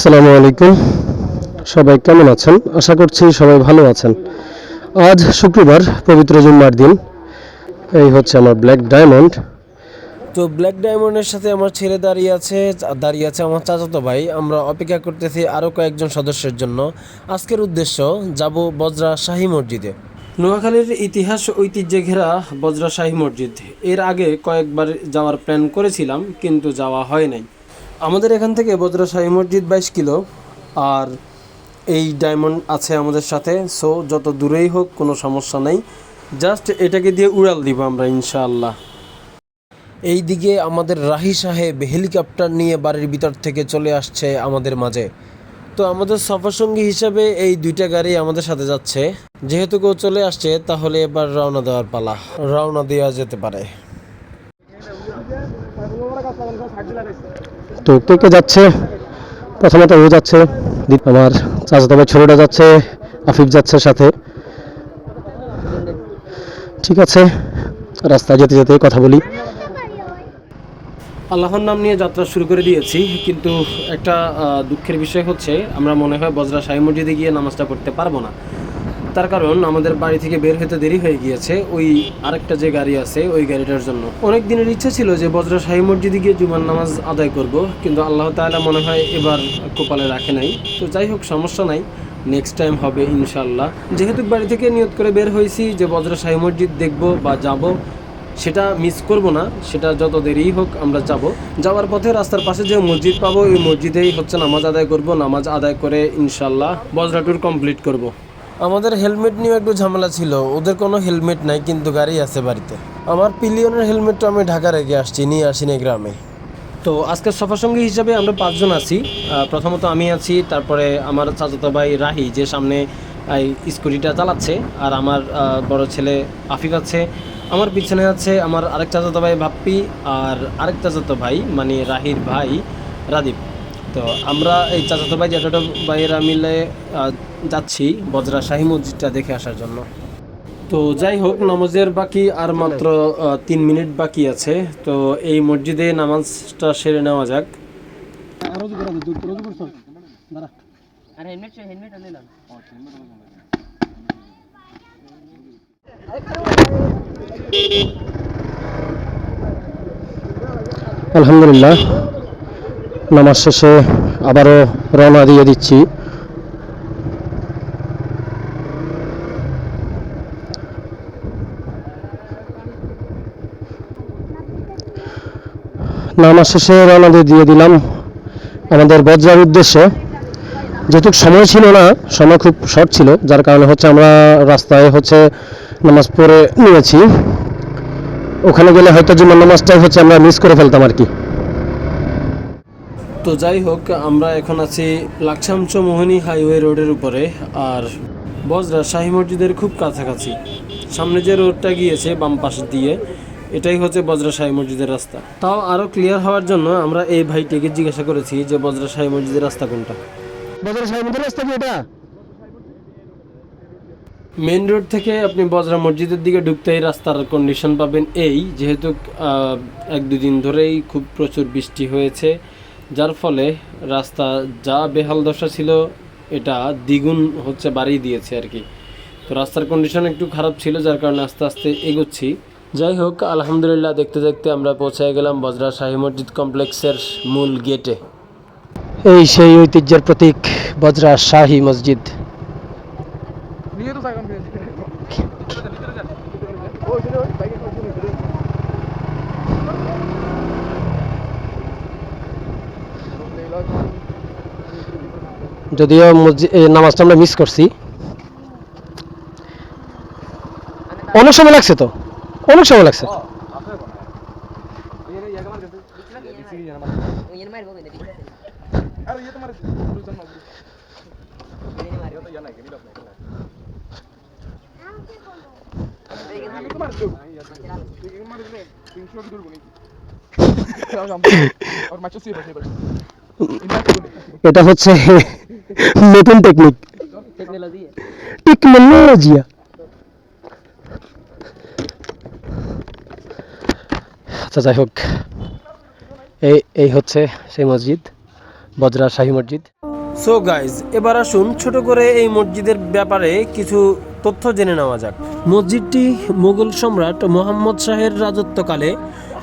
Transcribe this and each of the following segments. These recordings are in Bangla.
আসসালামু আলাইকুম। সবাই কেমন আছেন? আশা করছি সবাই ভালো আছেন। আজ শুক্রবার, পবিত্র জুম্মার দিন। এই হচ্ছে আমার ব্ল্যাক ডায়মন্ড তো ব্ল্যাক ডায়মন্ডের সাথে আমার ছেলে দাঁড়িয়ে আছে দাঁড়িয়ে আছে আমার চাচাতো ভাই। আমরা অপেক্ষা করতেছি আরও কয়েকজন সদস্যের জন্য। আজকের উদ্দেশ্য, যাব বজরা শাহী মসজিদে। নোয়াখালীর ইতিহাস ঐতিহ্যে ঘেরা বজরা শাহী মসজিদ। এর আগে কয়েকবার যাওয়ার প্ল্যান করেছিলাম, কিন্তু যাওয়া হয় নাই। আমাদের এখান থেকে বজরা শাহী মসজিদ বাইশ কিলো, আর এই ডায়মন্ড আছে আমাদের সাথে সো যত দূরেই হোক কোনো সমস্যা নেই। জাস্ট এটাকে দিয়ে উড়াল দিব আমরা, ইনশাআল্লাহ। এইদিকে আমাদের রাহি সাহেব হেলিকপ্টার নিয়ে বাড়ির ভিতর থেকে চলে আসছে আমাদের মাঝে। তো আমাদের সফরসঙ্গী হিসাবে এই দুইটা গাড়ি আমাদের সাথে যাচ্ছে। যেহেতু কেউ চলে আসছে, তাহলে এবার রওনা দেওয়ার পালা। রওনা দেওয়া যেতে পারে। তো কে কে যাচ্ছে, প্রথমত ও যাচ্ছে আমার চাচাতো ভাই ছোটটা যাচ্ছে, আফিফ যাচ্ছে সাথে। ঠিক আছে, রাস্তায় যেতে যেতে কথা বলি। আল্লাহর নাম নিয়ে যাত্রা শুরু করে দিয়েছি, কিন্তু একটা দুঃখের বিষয় হচ্ছে, আমরা মনে হয় বজরা শাহী মসজিদে গিয়ে নামাজটা পড়তে পারব না। তার কারণ আমাদের বাড়ি থেকে বের হতে দেরি হয়ে গিয়েছে। ওই আরেকটা যে গাড়ি আছে, ওই গাড়িটার জন্য। অনেক দিনের ইচ্ছা ছিল যে বজরা শাহী মসজিদে গিয়ে জুমার নামাজ আদায় করব, কিন্তু আল্লাহ তাআলা মনে হয় এবার কপালে রাখে নাই। তো যাই হোক, সমস্যা নাই। নেক্সট টাইম হবে ইনশাল্লাহ যেহেতু বাড়ি থেকে নিয়ত করে বের হয়েছি যে বজরা শাহী মসজিদ দেখব বা যাব, সেটা মিস করব না। সেটা যত দেরিই হোক আমরা যাব। যাওয়ার পথে রাস্তার পাশে যে মসজিদ পাবো, ওই মসজিদেই হচ্ছে নামাজ আদায় করব। নামাজ আদায় করে ইনশাল্লাহ বজরা ট্যুর কমপ্লিট করব। আমাদের হেলমেট নিয়ে একটু ঝামেলা ছিল। ওদের কোনো হেলমেট নাই, কিন্তু গাড়ি আছে বাড়িতে। আমার পিলিয়নের হেলমেটটা আমি ঢাকা রেখে আসছি, নিয়ে আসিনি গ্রামে। তো আজকের সফরসঙ্গী হিসাবে আমরা পাঁচজন আছি। প্রথমত আমি আছি, তারপরে আমার চাচাতো ভাই রাহি, যে সামনে, এই স্কুটিটা চালাচ্ছে, আর আমার বড় ছেলে আফিফ আছে। আমার পিছনে আছে আমার আরেক চাচাতো ভাই ভাপ্পি, আর আরেক চাচাতো ভাই মানে রাহির ভাই, রাদীপ। তো আমরা এই চাচাতো ভাই জ্যাঠাতো ভাইয়েরা মিলে যাচ্ছি বজরা শাহী মসজিদটা দেখে আসার জন্য। তো যাই হোক, নামাজের বাকি আর মাত্র তিন মিনিট বাকি আছে। তো এই মসজিদে নামাজটা সেরে নেওয়া যাক। আলহামদুলিল্লাহ। নামাজ শেষে আবারও রওনা দিয়ে দিচ্ছি। নামাজ শেষে রওনা দিয়ে দিলাম আমাদের বজ্রার উদ্দেশ্যে। যেহেতু সময় ছিল না, সময় খুব শর্ট ছিল, যার কারণে হচ্ছে আমরা রাস্তায় হচ্ছে নামাজ পড়ে নিয়েছি। ওখানে গেলে হয়তো জুমার নামাজটাই হচ্ছে আমরা মিস করে ফেলতাম আর কি। তো যাই হোক আমরা এখন আছি লাকসামচ মোহনী হাইওয়ে রোডের উপরে আর বজরা শাহী মসজিদের খুব কাছাকাছি। সামনে যে রোডটা গিয়েছে বাম পাশ দিয়ে এটাই হচ্ছে বজরা শাহী মসজিদের রাস্তা। তাও আরও ক্লিয়ার হওয়ার জন্য আমরা এই ভাইটিকে জিজ্ঞাসা করেছি যে বজরা শাহী মসজিদের রাস্তা কোনটা। বাজার সাহেবের রাস্তা কি এটা মেন রোড থেকে আপনি বজরা মসজিদের দিকে ঢুকতেই রাস্তার কন্ডিশন পাবেন এই যেহেতু এক দুদিন ধরেই খুব প্রচুর বৃষ্টি হয়েছে। যার ফলে রাস্তা যা বেহাল দশা ছিল এটা দ্বিগুণ হচ্ছে বাড়িয়ে দিয়েছে আর কি। তো রাস্তার কন্ডিশন একটু খারাপ ছিল যার কারণে আস্তে আস্তে এগোচ্ছি। যাই হোক আলহামদুলিল্লাহ দেখতে দেখতে আমরা পৌঁছে গেলাম বজরা শাহী মসজিদ কমপ্লেক্সের মূল গেটে। এই সেই ঐতিহ্যের প্রতীক বজরা শাহী মসজিদ। যদিও নামাজটা আমরা মিস করছি। অনেক সময় লাগছে তো? অনেক সময় লাগছে। মার হবে দেখি এটা হচ্ছে নতুন টেকনিক টেকনোলজি টেকনোলজিয়া আচ্ছা যাই হোক। এই এই হচ্ছে সেই মসজিদ, বজরা শাহী মসজিদ। সো গাইজ এবার আসুন ছোট করে এই মসজিদের ব্যাপারে কিছু তথ্য জেনে নেওয়া যাক। মসজিদটি মুঘল সম্রাট মোহাম্মদ শাহের রাজত্বকালে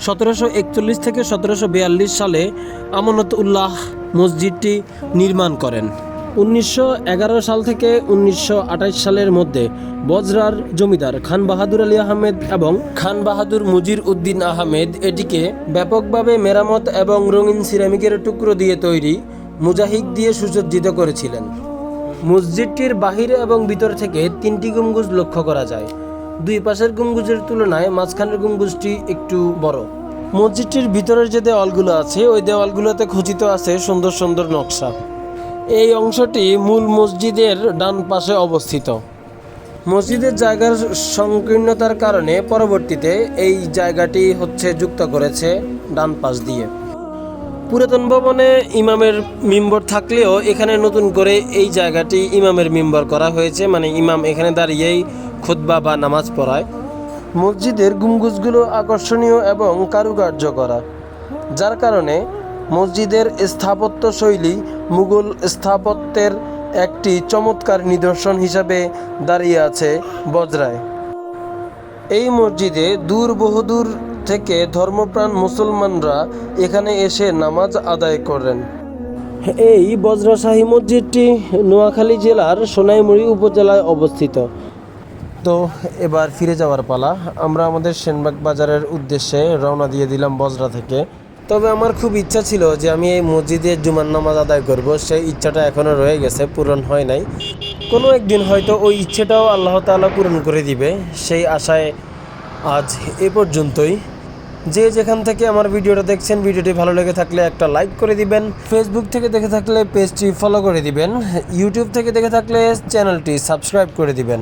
সতেরোশো একচল্লিশ থেকে সতেরোশো বিয়াল্লিশ সালে আমানত উল্লাহ মসজিদটি নির্মাণ করেন। উনিশশো এগারো সাল থেকে উনিশশো আঠাশ সালের মধ্যে বজরার জমিদার খান বাহাদুর আলী আহমেদ এবং খান বাহাদুর মুজির উদ্দিন আহমেদ এটিকে ব্যাপকভাবে মেরামত এবং রঙিন সিরামিকের টুকরো দিয়ে তৈরি মুজাহিদ দিয়ে সুসজ্জিত করেছিলেন। মসজিদটির বাহিরে এবং ভিতর থেকে তিনটি গম্বুজ লক্ষ্য করা যায়। দুই পাশের গম্বুজের তুলনায় মাঝখানের গম্বুজটি একটু বড়। মসজিদটির ভিতরের যে দেওয়ালগুলো আছে, ওই দেওয়ালগুলোতে খচিত আছে সুন্দর সুন্দর নকশা। এই অংশটি মূল মসজিদের ডান পাশে অবস্থিত। মসজিদের জায়গার সংকীর্ণতার কারণে পরবর্তীতে এই জায়গাটি হচ্ছে যুক্ত করেছে ডান পাশ দিয়ে। পুরাতন ভবনে ইমামের মিম্বর থাকলেও এখানে নতুন করে এই জায়গাটি ইমামের মিম্বর করা হয়েছে। মানে ইমাম এখানে দাঁড়িয়েই খুতবা বা নামাজ পড়ায়। মসজিদের গুমগুজগুলো আকর্ষণীয় এবং কারুকার্য করা, যার কারণে মসজিদের স্থাপত্য শৈলী মুঘল স্থাপত্যের একটি চমৎকার নিদর্শন হিসাবে দাঁড়িয়ে আছে বজরায়। এই মসজিদে দূর বহুদূর থেকে ধর্মপ্রাণ মুসলমানরা এখানে এসে নামাজ আদায় করেন। এই বজ্রশাহী মসজিদটি নোয়াখালী জেলার সোনাইমুড়ি উপজেলায় অবস্থিত। তো এবার ফিরে যাওয়ার পালা। আমরা আমাদের সেনবাগ বাজারের উদ্দেশ্যে রওনা দিয়ে দিলাম বজরা থেকে। তবে আমার খুব ইচ্ছা ছিল যে আমি এই মসজিদে জুমার নামাজ আদায় করব। সেই ইচ্ছাটা এখনও রয়ে গেছে, পূরণ হয় নাই। কোনো একদিন হয়তো ওই ইচ্ছেটাও আল্লাহ তাআলা পূরণ করে দিবে। সেই আশায় আজ এ পর্যন্তই। যে যেখান থেকে আমার ভিডিওটা দেখছেন, ভিডিওটি ভালো লেগে থাকলে একটা লাইক করে দিবেন। ফেসবুক থেকে দেখে থাকলে পেজটি ফলো করে দিবেন। ইউটিউব থেকে দেখে থাকলে চ্যানেলটি সাবস্ক্রাইব করে দিবেন।